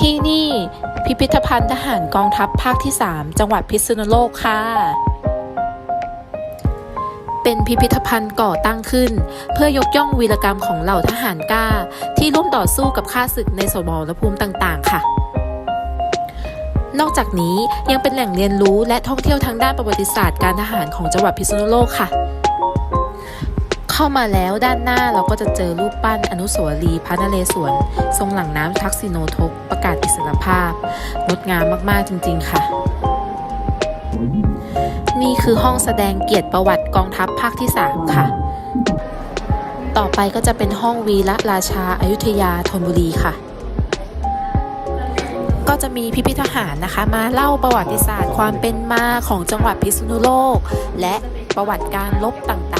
ที่นี่พิพิธภัณฑ์ทหารกองทัพภาคที่ 3 จังหวัดพิษณุโลกค่ะ เป็นพิพิธภัณฑ์ก่อตั้งขึ้น เพื่อยกย่องวีรกรรมของเหล่าทหารกล้า ที่ร่วมต่อสู้กับข้าศึกในสมรภูมิต่างๆ ค่ะ นอกจากนี้ยังเป็นแหล่งเรียนรู้และท่องเที่ยวทางด้านประวัติศาสตร์การทหารของจังหวัดพิษณุโลกค่ะ เข้ามาแล้วด้านหน้าเราก็จะเจอรูปปั้นอนุสาวรีย์พระนเรศวร ทรงหลังน้ำทักษิโนทกประกาศอิสรภาพ งดงามมากๆจริงๆค่ะ นี่คือห้องแสดงเกียรติประวัติกองทัพภาคที่ 3 ค่ะ ต่อไปก็จะเป็นห้องวีระราชาอายุทยาธนบุรีค่ะ ก็จะมีพิพิธหารนะคะ มาเล่าประวัติศาสตร์ความเป็นมาของจังหวัดพิษณุโลก และประวัติการลบต่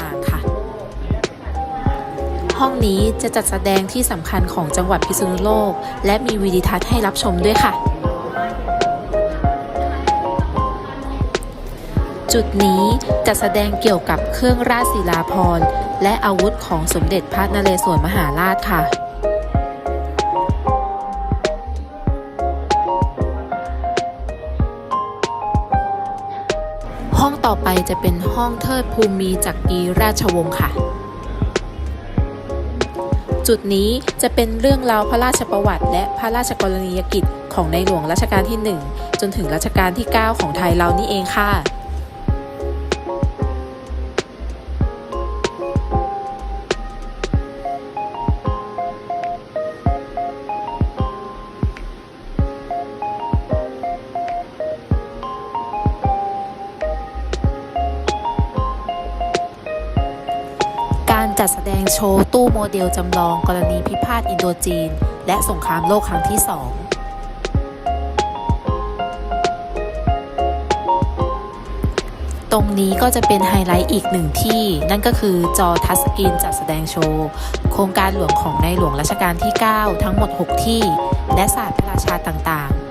างๆ ห้องนี้จะจัดแสดงที่สำคัญของจังหวัดพิษณุโลก และมีวิดีทัศน์ให้รับชมด้วยค่ะ จุดนี้จะแสดงเกี่ยวกับเครื่องราชศิลาภรณ์ และอาวุธของสมเด็จพระนเรศวรมหาราชค่ะห้องต่อไปจะเป็นห้องเทิดภูมิจักรีราชวงศ์ค่ะ จุดนี้จะเป็นเรื่องราวพระราชประวัติ และพระราชกรณียกิจของในหลวงรัชกาลที่ 1 จนถึงรัชกาลที่ 9 ของไทยเรานี่เองค่ะ การจัดแสดงโชว์ตู้โมเดลจำลองกรณีพิพาทอินโดจีน และสงครามโลกครั้งที่สองตรงนี้ก็จะเป็นไฮไลท์อีกหนึ่งที่ นั่นก็คือจอทัชสกรีนจัดแสดงโชว์ โครงการหลวงของในหลวงรัชกาลที่ 9 ทั้งหมด 6 ที่ และศาสตร์พระราชาต่างๆ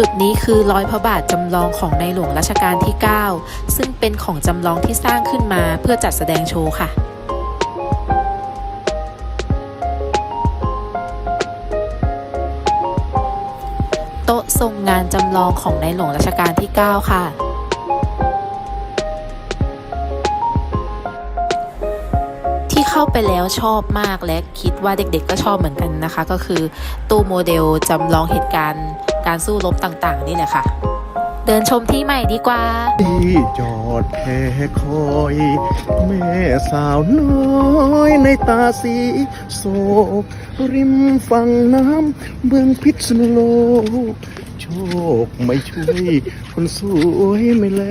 จุดนี้คือร้อยพระบาทจำลองของในหลวงรัชกาลที่ 9 ซึ่งเป็นของจำลองที่สร้างขึ้นมาเพื่อจัดแสดงโชว์ค่ะโต๊ะทรงงานจำลองของในหลวงรัชกาลที่ 9 ค่ะ เข้าไปแล้วชอบมากและคิดว่าเด็กๆ ก็ชอบเหมือนกันนะคะ ก็คือตู้โมเดลจำลองเหตุการณ์การสู้รบต่างๆ นี่แหละค่ะ เดินชมที่ใหม่ดีกว่า ที่จอดแค่คอย แม่สาวน้อยในตาสีโศกริมฝั่งน้ำเบืองพิษณุโลกโชคไม่ช่วย คนสวยไม่แล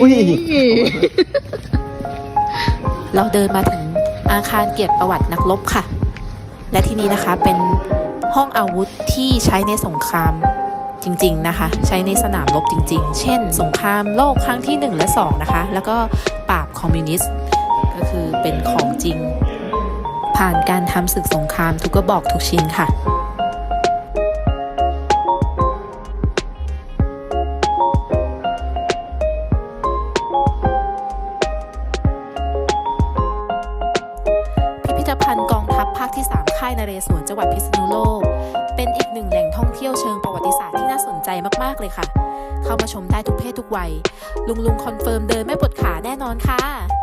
อุ้ย เราเดินมาถึง อาคารเกียรติประวัตินักรบค่ะ และที่นี้นะคะเป็นห้องอาวุธที่ใช้ในสงครามจริง ๆ นะคะ ใช้ในสนามรบจริง ๆ เช่น สงครามโลกครั้งที่ 1 และ 2 นะคะ แล้วก็ปราบคอมมิวนิสต์ ก็คือเป็นของจริง ผ่านการทำศึกสงครามทุกกระบอกทุกชิ้นค่ะ ธภัณฑ์กองทัพภาคที่ 3 ค่ายนเรศวรจังหวัดพิษณุโลก เป็นอีกหนึ่งแหล่งท่องเที่ยวเชิงประวัติศาสตร์ที่น่าสนใจมากๆเลยค่ะ เข้ามาชมได้ทุกเพศทุกวัย ลุงลุงคอนเฟิร์มเดินไม่ปวดขาแน่นอนค่ะ